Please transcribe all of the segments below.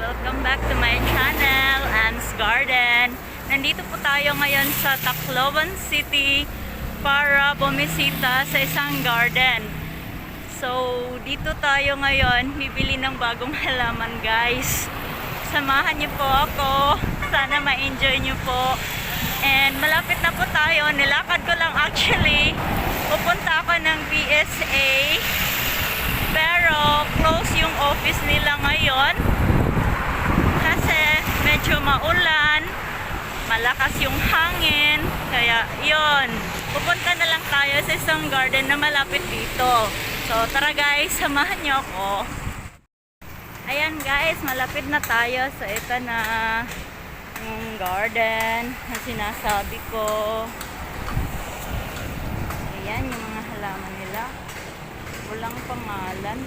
Welcome back to my channel, Anne's Garden. Nandito po tayo ngayon sa Tacloban City para bumisita sa isang garden. So, dito tayo ngayon, bibili ng bagong halaman guys. Samahan niyo po ako. Sana ma-enjoy niyo po. And malapit na po tayo. Nilakad ko lang actually. Pupunta ako ng BSA. Pero close yung office nila ngayon medyo maulan, malakas yung hangin, kaya yon pupunta na lang tayo sa isang garden na malapit dito. So tara guys, samahan niyo ako. Ayan guys, malapit na tayo sa ito na yung garden na sinasabi ko. Ayan yung mga halaman nila. Walang pangalan.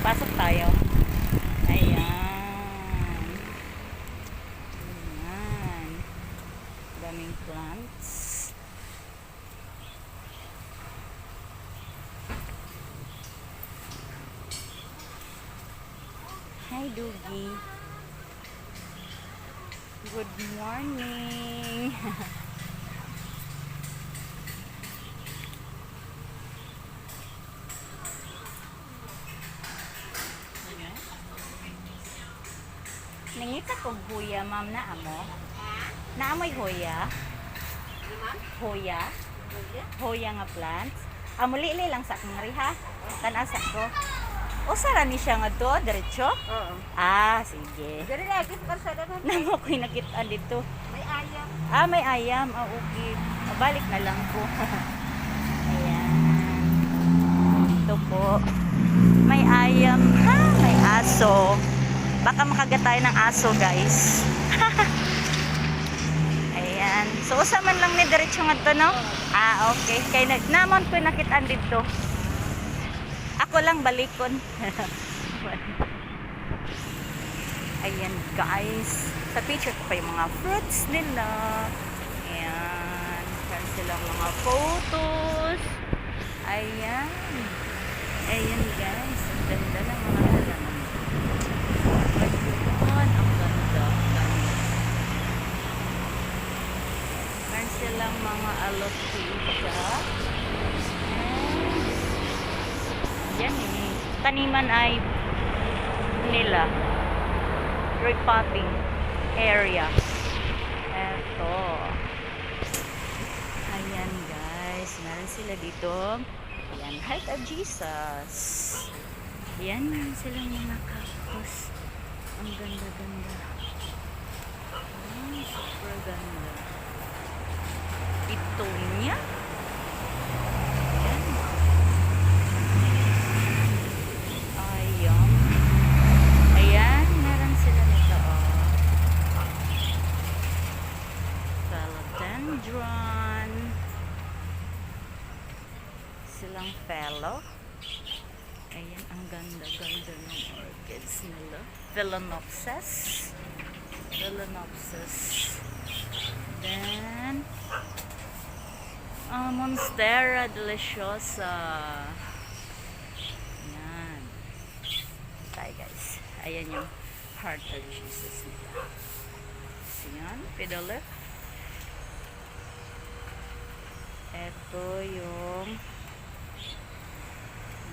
Pasok tayo. Ayan. Ayan. Daming plants. Hi, Doogie. Good morning. Nangita kong huya, ma'am, na amo. Naamoy huya? Huya? Huya nga plants. Amo lili lang sa akong riha. Tanasa ko. O sara ni siya nga to, diretso? Oo. Ah, sige. Dari lagi sa kalsada doon. Namo ko'y nakita dito. May ayam. Ah, may ayam. Ah, okay. Ah, Balik na lang po. Ayan. Ito po. May ayam. Ha, may aso. Baka makagat tayo ng aso, guys. Ayan. So, usa man lang ni diretso nga to, no? Ah, okay. Kay nag namon ko nakitaan dito. Ako lang balikon. Ayan, guys. Sa picture ko pa yung mga fruits nila. Ayan. Meron silang mga photos. Ayan. Ayan, guys. Ang ganda ng mga halaman. Ayan, ang. Ganda. Meron silang mga alopecia. Ayan. Yan eh. Taniman ay nila repotting area. Eto. Ayan guys. Meron sila dito. Ayan. Height of Jesus. Ayan. Sila mga cactus. Ang ganda-ganda. Ayan. Super ganda. Ito niya. Ayan. Ayan. Ayan, meron sila nito. Oh. Philodendron. Silang fellow. Ayan, ang ganda-ganda ng nila. Phalaenopsis. Phalaenopsis. Then, ah, Monstera deliciosa. Ayan. Tayo guys. Ayan yung heart of Jesus nila. So yan, pedalip. Ito yung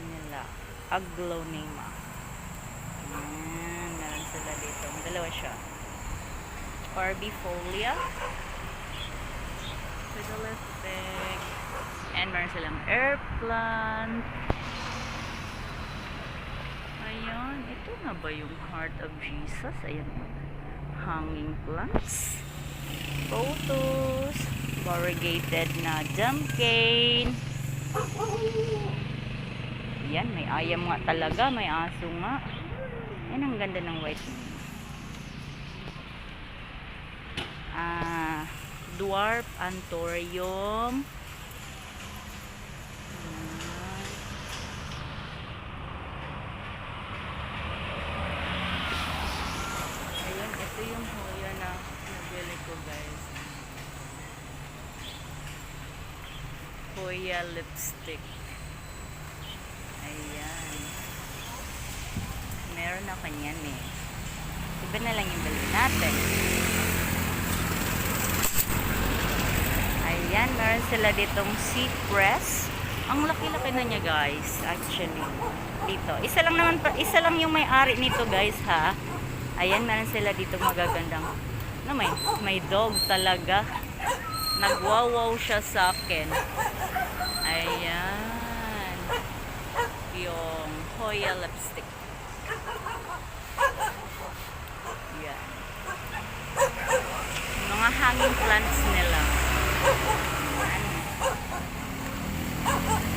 nila. Aglonema. Ayan, meron sila dito. Dalawa siya. Barbifolia. Pedaliptic. And meron silang air plant. Ayan, ito na ba yung Heart of Jesus? Ayan, hanging plants, photos, variegated na jam cane. Ayan, may ayam nga talaga, may aso nga. Ayan, ang ganda ng white. Ah, dwarf anthurium. Ayun, ito yung hoya na nabili ko guys. Hoya lipstick. Ayan. Meron ako niyan eh. Iba na lang yung bali natin. Ayan, meron sila ditong seat press. Ang laki-laki na niya guys, actually. Dito. Isa lang naman, isa lang yung may-ari nito guys ha. Ayan, meron sila dito magagandang, no, may, may dog talaga. Nagwawaw siya sa akin. Ayan. Yung Hoya lipstick. Yan. Yung Mga hanging plants nila.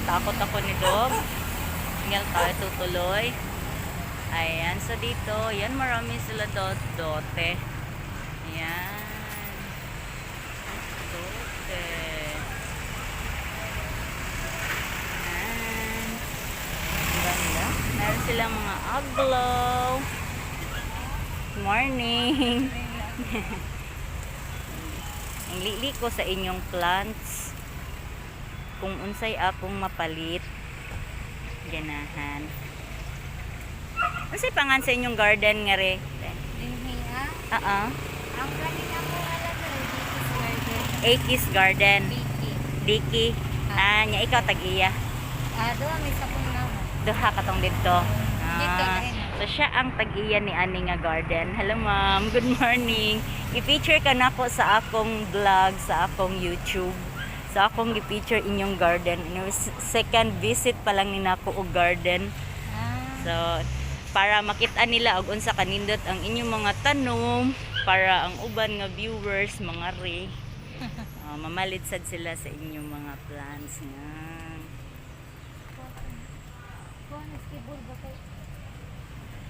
Takot ako ni Dog. Tingnan tayo tutuloy. Ayan, so dito, yan marami sila dot dote. Ayan. Dote. Ayan. Ganda. Meron silang mga aglow. Morning. Ang lili ko sa inyong plants. Kung unsay akong mapalit. Ganahan. Unsay pangan sa inyong garden nga re? Dinhiya. Oo. Ang kanina mo ala dali dito sa garden. Akis Garden. Diki. Ah, nya ikaw tag-iya. Ah, doon may sapong na mo. Duha katong dito. Dito, Ah, ayun. So siya ang tag-iya ni ani nga garden. Hello ma'am, good morning. I-feature ka na ko sa akong vlog, sa akong YouTube. Sa akong i-feature inyong garden. Ano, Second visit pa lang ni nako og garden. Ah. So, para makita nila og unsa kanindot ang inyong mga tanom para ang uban nga viewers mga re uh, mamalit sad sila sa inyong mga plants nga. Skibol ba kay?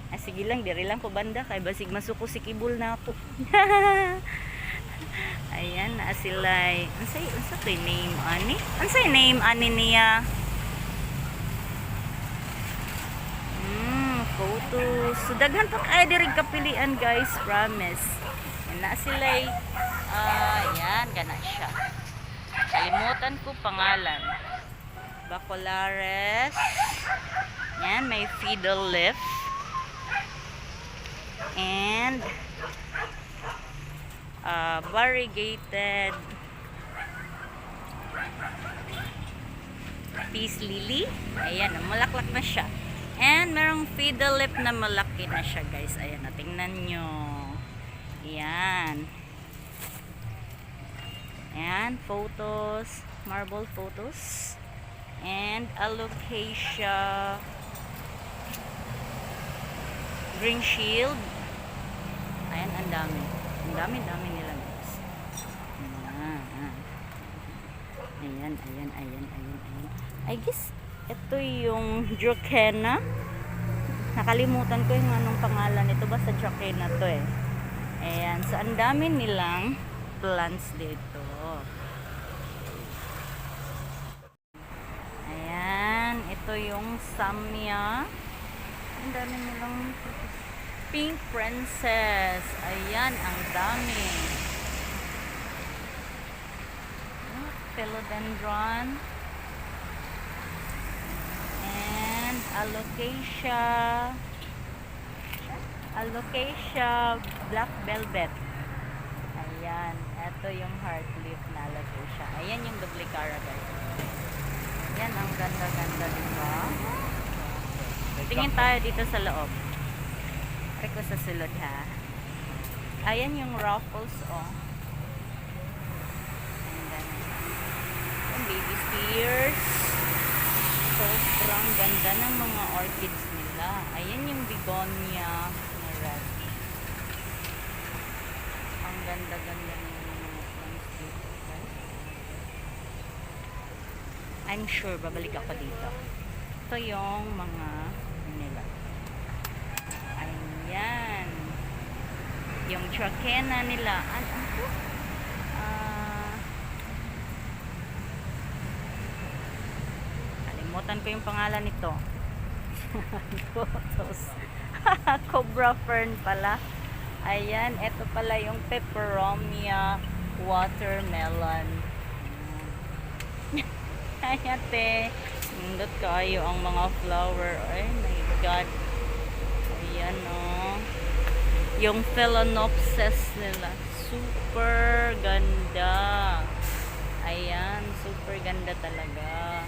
Ah, sige lang, diri lang ko banda kay basig masuko si kibul na ako. Ayan, na sila. Unsay unsa kay name ani? Unsay name ani niya? Mm, photos. So daghan pa kay diri kapilian guys, promise. Yan na sila. Ah, yan kana siya. Kalimutan ko pangalan. Bacolares. Yan, may fiddle leaf and uh, variegated peace lily. Ayan, malaklak na siya. And merong fiddle lip na malaki na siya, guys. Ayan, na, tingnan nyo. Ayan. Ayan, photos. Marble photos. And alocasia green shield. Ayan, ang dami. Ang dami, dami nila guys. Ayan. Ayan, ayan, ayan, ayan, ayan. I guess, ito yung Dracena. Nakalimutan ko yung anong pangalan nito. Basta Dracena to eh. Ayan. So, ang dami nilang plants dito. Ayan. Ito yung Samia. Ang dami nilang pink princess. Ayan, ang dami. Oh, Philodendron. And alocasia. Alocasia black velvet. Ayan, ito yung heart leaf na alocasia. Ayan yung duplicara guys. Ayan, ang ganda-ganda diba? Tingin tayo dito sa loob. Try ko sa sulod ha. Ayan yung ruffles oh. Ang ganda. Yung baby spears. Sobrang ganda ng mga orchids nila. Ayan yung begonia na red. Ang ganda-ganda ng mga plants dito guys. I'm sure babalik ako dito. Ito yung mga. Ayan. Yung trachena nila. Ano ano to? Ah. kalimutan ko yung pangalan nito. Cobra fern pala. Ayan, ito pala yung peperomia watermelon. Ayan, te. Nindot kayo ang mga flower. Ay, my God. Ayan, yung Phalaenopsis nila. Super ganda. Ayan, super ganda talaga.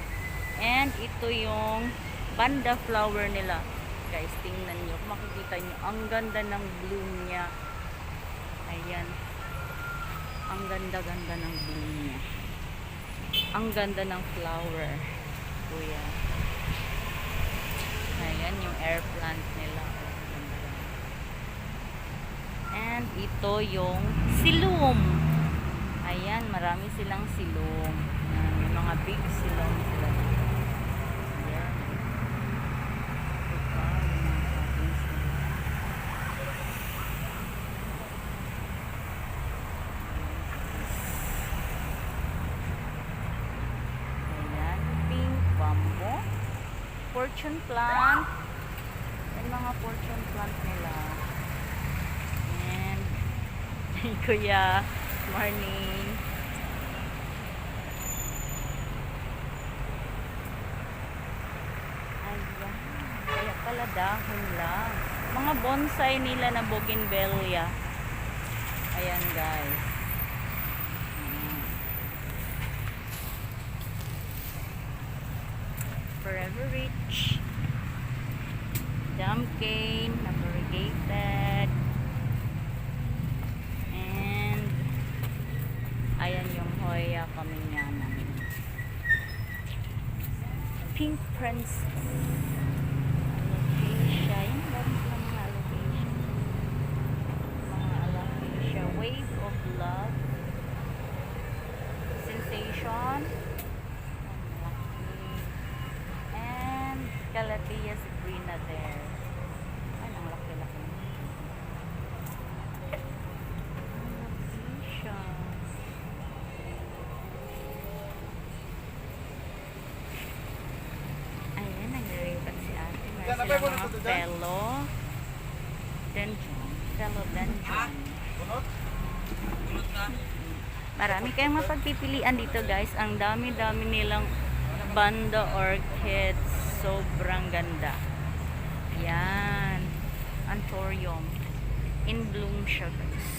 And ito yung banda flower nila. Guys, tingnan nyo. Makikita nyo, ang ganda ng bloom niya. Ayan. Ang ganda-ganda ng bloom niya. Ang ganda ng flower. Kuya. Ayan, yung air plant nila. Oh, ganda. And ito yung silum. Ayan, marami silang silum. Ayan, may mga big silum sila. Ayan. Yung pink bamboo. Fortune plant. Yan mga fortune plant nila. Hey kuya, morning. Ayan, kaya pala dahon lang. Mga bonsai nila na bougainvillea. Ayan guys. Forever Rich. Jam cane, na variegated. And ayan yung Hoya Kaminyana. Pink Princess. Alopecia. Yan, meron sila mga. Wave of Love. Sensation. Ang laki. And Calathea Sabrina there. Ay, ang laki-laki. Alopecia. Ayan, nag-rainbat si sila mga fellow. Dendron. Fellow dendron. Marami kayong mapagpipilian dito guys. Ang dami-dami nilang banda orchids. Sobrang ganda. Yan. Anthurium. In bloom siya guys.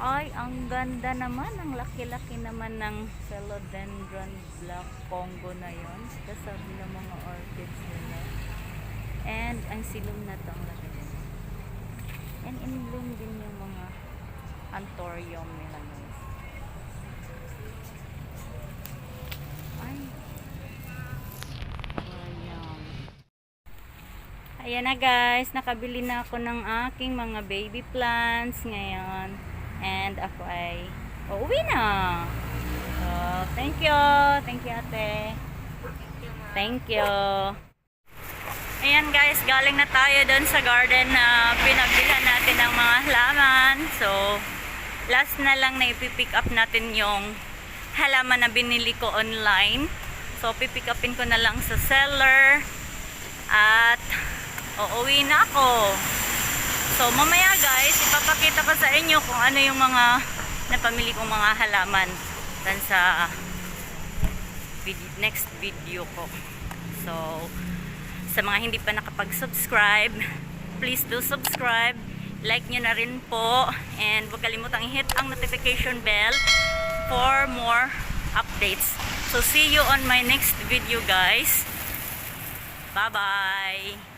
Ay, ang ganda naman. Ang laki-laki naman ng philodendron black Congo na yon. Kasabi ng mga orchids nila. And ang silum na to. And in bloom din yung mga anthurium nila. Ay. Ayan. Ayan na guys, nakabili na ako ng aking mga baby plants ngayon. And ako ay uuwi na. So, thank you. Thank you ate. Thank you. Ayan guys, galing na tayo doon sa garden na pinagbilhan natin ng mga halaman. So, last na lang na ipipick up natin yung halaman na binili ko online. So, pipick upin ko na lang sa seller. At, uuwi na ako. So, mamaya guys, ipapakita ko sa inyo kung ano yung mga napamili kong mga halaman dan sa next video ko. So, sa mga hindi pa nakapag-subscribe, please do subscribe. Like nyo na rin po. And huwag kalimutang i-hit ang notification bell for more updates. So, see you on my next video guys. Bye-bye!